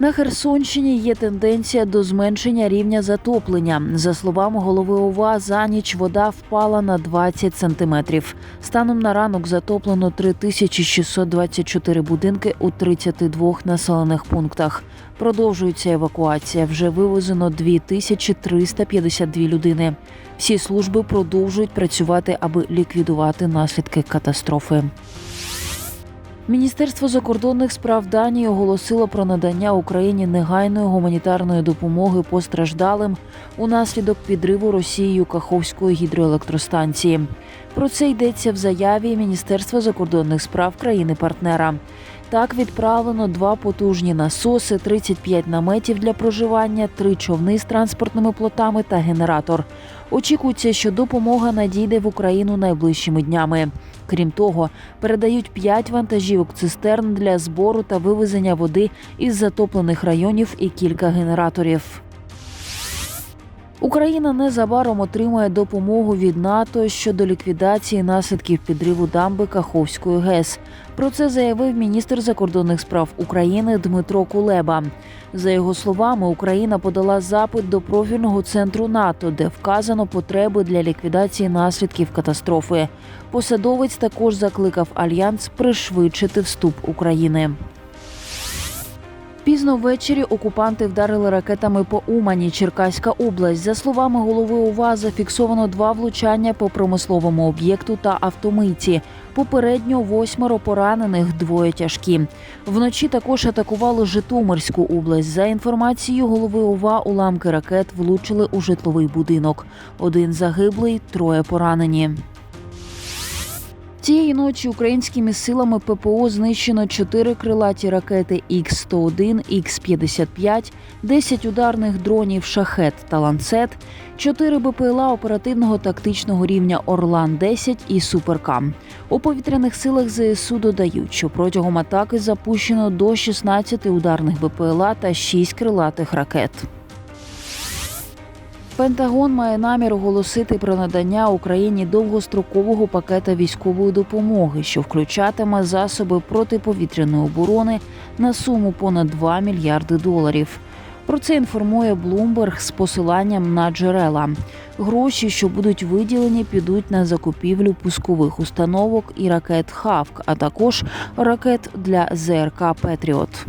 На Херсонщині є тенденція до зменшення рівня затоплення. За словами голови ОВА, за ніч вода впала на 20 сантиметрів. Станом на ранок затоплено 3624 будинки у 32 населених пунктах. Продовжується евакуація. Вже вивезено 2352 людини. Всі служби продовжують працювати, аби ліквідувати наслідки катастрофи. Міністерство закордонних справ Данії оголосило про надання Україні негайної гуманітарної допомоги постраждалим унаслідок підриву Росією Каховської гідроелектростанції. Про це йдеться в заяві Міністерства закордонних справ країни-партнера. Так відправлено два потужні насоси, 35 наметів для проживання, три човни з транспортними плотами та генератор. Очікується, що допомога надійде в Україну найближчими днями. Крім того, передають 5 вантажівок цистерн для збору та вивезення води із затоплених районів і кілька генераторів. Україна незабаром отримає допомогу від НАТО щодо ліквідації наслідків підриву дамби Каховської ГЕС. Про це заявив міністр закордонних справ України Дмитро Кулеба. За його словами, Україна подала запит до профільного центру НАТО, де вказано потреби для ліквідації наслідків катастрофи. Посадовець також закликав альянс пришвидшити вступ України. Пізно ввечері окупанти вдарили ракетами по Умані, Черкаська область. За словами голови ОВА, зафіксовано два влучання по промисловому об'єкту та автомийці. Попередньо восьмеро поранених, двоє тяжкі. Вночі також атакували Житомирську область. За інформацією голови ОВА, уламки ракет влучили у житловий будинок. Один загиблий, троє поранені. Цієї ночі українськими силами ППО знищено чотири крилаті ракети Х-101, Х-55, 10 ударних дронів «Шахет» та «Ланцет», 4 БПЛА оперативного тактичного рівня «Орлан-10» і «Суперкам». У повітряних силах ЗСУ додають, що протягом атаки запущено до 16 ударних БПЛА та 6 крилатих ракет. Пентагон має намір оголосити про надання Україні довгострокового пакета військової допомоги, що включатиме засоби протиповітряної оборони на суму понад 2 мільярди доларів. Про це інформує Bloomberg з посиланням на джерела. Гроші, що будуть виділені, підуть на закупівлю пускових установок і ракет Хавк, а також ракет для ЗРК Петріот.